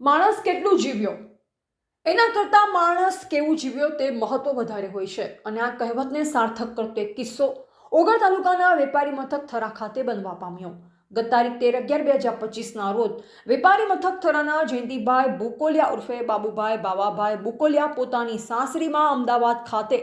માણસ કેટલું જીવ્યો? એના કરતાં માણસ કેવું જીવ્યો તે મહત્વ વધારે હોય છે. અને આ કહેવતને સાર્થક કરતો એક કિસ્સો ઓગળ તાલુકાના વેપારી મથક થરા ખાતે બનવા પામ્યો. ગત તારીખ તેર અગિયાર બે હજાર પચીસના રોજ વેપારી મથક થરાના જયંતિભાઈ બુકોલિયા ઉર્ફે બાબુભાઈ બાવાભાઈ બુકોલિયા પોતાની સાસરીમાં અમદાવાદ ખાતે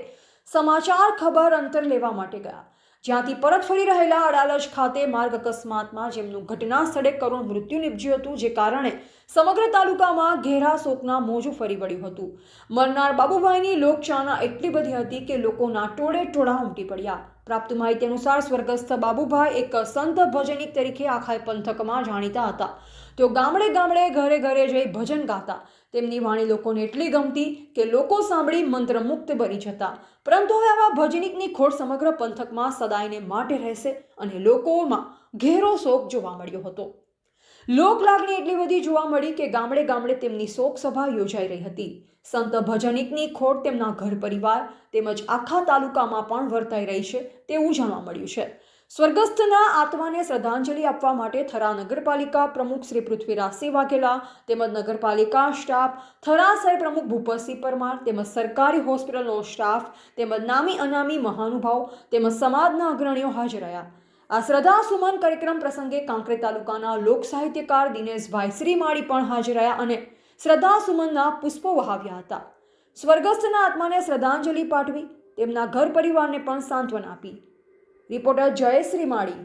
સમાચાર ખબર અંતર લેવા માટે ગયા. જ્યાંથી પરત ફરી રહેલા અડાલજ ખાતે માર્ગ અકસ્માતમાં જેમનું ઘટના સ્થળે કરુણ મૃત્યુ નિપજ્યું હતું, જે કારણે સમગ્ર તાલુકામાં ઘેરા શોકના મોજું ફરી વળ્યું હતું. મરનાર બાબુભાઈની લોકચાહના એટલી બધી હતી કે લોકોના ટોળે ટોળા ઉમટી પડ્યા. પ્રાપ્ત માહિતી અનુસાર સ્વર્ગસ્થ બાબુભાઈ એક સંત ભજનિક તરીકે આખા પંથકમાં જાણીતા હતા. તેઓ ગામડે ગામડે ઘરે ઘરે જઈ ભજન ગાતા. તેમની વાણી લોકોને એટલી ગમતી કે લોકો સાંભળી મંત્રમુક્ત બની જતા. પરંતુ હવે આવા ભજનિકની ખોટ સમગ્ર પંથકમાં સદાયને માટે રહેશે અને લોકોમાં ઘેરો શોક જોવા મળ્યો હતો. લોક લાગણી એટલી બધી જોવા મળી કે ગામડે ગામડે તેમની શોક સભા યોજાઈ રહી હતી. સંત ભજનિકની ખોટ તેમના ઘર પરિવાર તેમજ આખા તાલુકામાં પણ વર્તાઈ રહી છે તેવું જાણવા મળ્યું છે. સ્વર્ગસ્થના આત્માને શ્રદ્ધાંજલિ આપવા માટે થરા નગરપાલિકા પ્રમુખ શ્રી પૃથ્વીરાજસિંહ વાઘેલા તેમજ નગરપાલિકા સ્ટાફ, થરા શહેર પ્રમુખ ભૂપતસિંહ પરમાર તેમજ સરકારી હોસ્પિટલનો સ્ટાફ તેમજ નામી અનામી મહાનુભાવ તેમજ સમાજના અગ્રણીઓ હાજર રહ્યા. આ શ્રદ્ધા સુમન કાર્યક્રમ પ્રસંગે કાંકરે તાલુકાના લોક સાહિત્યકાર દિનેશભાઈ શ્રીમાળી પણ હાજર રહ્યા અને શ્રદ્ધા સુમનના પુષ્પો વહાવ્યા હતા. સ્વર્ગસ્થના આત્માને શ્રદ્ધાંજલિ પાઠવી તેમના ઘર પરિવારને પણ સાંત્વના આપી. રિપોર્ટર જયશ્રી શ્રીમાળી